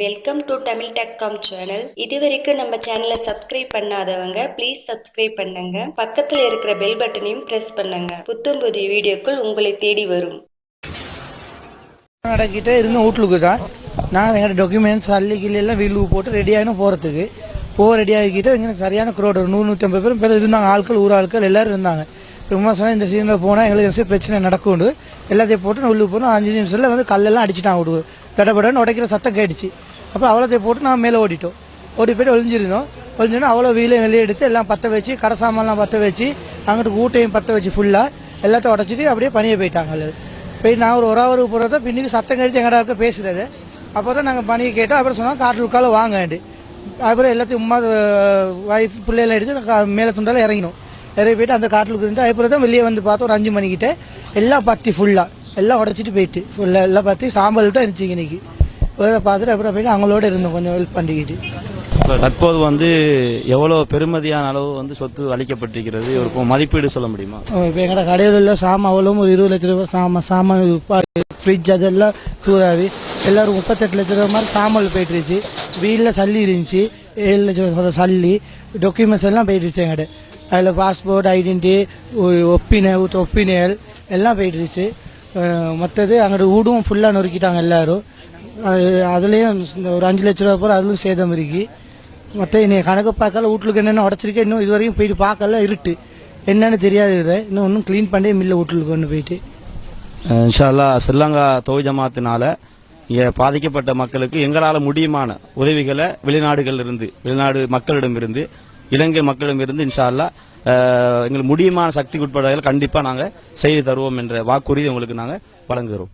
Welcome to Tamil tech com channel இதுவரைக்கும் நம்ம சேனலை சப்ஸ்கிரைப் பண்ணாதவங்க ப்ளீஸ் சப்ஸ்கிரைப் பண்ணுங்க. பக்கத்தில் இருக்கிற பெல் பட்டனையும் பிரஸ் பண்ணுங்க. புத்தம் புதிய வீடியோக்கள் உங்களை தேடி வரும். நடக்கிட்டே இருந்த வீட்டுக்கு தான். நான் எங்கள் டாக்குமெண்ட்ஸ் அள்ளி கிள்ளி எல்லாம் வீலுக்கு போட்டு ரெடி ஆகினோம் போகிறதுக்கு போக ரெடி ஆகிக்கிட்டு இங்கே சரியான க்ரோட் ஒரு நூறு நூற்றம்பது பேரும். பேர் இருந்தாங்க. ஆட்கள் ஊர் ஆட்கள் எல்லாரும் இருந்தாங்க. ரொம்ப சொன்னால் இந்த சீனில் போனால் எங்களுக்கு பிரச்சனை நடக்கும் எல்லாத்தையும் போட்டு நான் உள்ளுக்கு போனோம். அஞ்சு நிமிஷத்தில் வந்து கல்லெல்லாம் அடிச்சுட்டான் விடுவோம் கடப்படன்னு உடைக்கிற சத்தம் கேட்டுச்சு. அப்புறம் அவ்வளோத்தை போட்டு நான் மேலே ஓடிட்டோம். ஓடி போயிட்டு ஒளிஞ்சிருந்தோம். ஒளிஞ்சோன்னா அவ்வளோ வீலையும் வெளியே எடுத்து எல்லாம் பற்ற வச்சு கடை சாமான்லாம் பற்ற வச்சு அங்கிட்டு ஊட்டையும் பற்ற வச்சு ஃபுல்லாக எல்லாத்தையும் உடச்சிட்டு அப்படியே பணியை போயிட்டாங்க போய் நான் ஒரு ஒரு ஹவருக்கு போகிறத பின்னுக்கு சத்தம் கழித்து எங்கடா இருக்க பேசுகிறது அப்போ தான் நாங்கள் பணியை கேட்டோம். அப்புறம் சொன்னால் காட்டு உட்கால வாங்கண்டு அப்புறம் எல்லாத்தையும் உமா ஒய்ஃப் பிள்ளையெல்லாம் எடுத்து மேலே துண்டால இறங்கினோம். இறங்கி போயிட்டு அந்த காட்டில் இருந்து அப்புறம் தான் வெளியே வந்து பார்த்தோம். ஒரு அஞ்சு மணிக்கிட்ட. எல்லாம் பத்தி ஃபுல்லாக எல்லாம் உடச்சிட்டு போயிட்டு. ஃபுல்லாக எல்லாம் பற்றி சாம்பல் தான் இருந்துச்சு இன்னைக்கு. பார்த்துட்டு அப்புறம் போயிட்டு அவங்களோட இருந்தோம் கொஞ்சம் ஹெல்ப் பண்ணிக்கிட்டு. தற்போது வந்து எவ்வளவு பெருமதியான அளவு வந்து சொத்து அளிக்கப்பட்டிருக்கிறது? ஒரு மதிப்பீடு சொல்ல முடியுமா? இப்போ எங்கட கடையில் உள்ள சாமான் அவ்வளோ ஒரு இருபது லட்ச ரூபாய் சாமான் சாமான் ஃப்ரிட்ஜ் அதெல்லாம் சூறாது எல்லாரும் முப்பத்தெட்டு லட்ச ரூபா மாதிரி சாமான் போயிட்டுருச்சு வீட்டில் சல்லி இருந்துச்சு. ஏழு லட்சம் ரூபா சல்லி டாக்குமெண்ட்ஸ் எல்லாம் போயிட்டுருச்சு எங்கிட்ட அதில் பாஸ்போர்ட் ஐடென்டி ஒப்பினை ஒப்பினைகள் எல்லாம் போயிட்டுருச்சு மற்றது அங்கிட்ட வீடும் ஃபுல்லாக நொறுக்கிட்டாங்க எல்லோரும். அது அதுலேயும் ஒரு அஞ்சு லட்ச ரூபா போகிற அதுலேயும் சேதம் இருக்கு. மற்ற என்னை கணக்கு பார்க்கல வீட்டுக்கு என்னென்ன உடச்சிருக்கேன் இன்னும் இது வரைக்கும் போயிட்டு பார்க்கல இருட்டு. என்னன்னு தெரியாது இன்னும் ஒன்றும் க்ளீன் பண்ணே மில்ல வீட்டுக்கு கொண்டு போயிட்டு. இன்ஷால்லா இன்ஷா ஸ்ரீலங்கா தொழில் ஜமாத்தினால இங்கே பாதிக்கப்பட்ட மக்களுக்கு எங்களால் முடியுமான உதவிகளை வெளிநாடுகளிலிருந்து வெளிநாடு மக்களிடமிருந்து இலங்கை மக்களிடமிருந்து இன்ஷா எங்களுக்கு முடியுமான சக்திக்கு உட்பட கண்டிப்பாக நாங்கள் செய்து தருவோம் என்ற வாக்குறுதி உங்களுக்கு நாங்கள் வழங்குகிறோம்.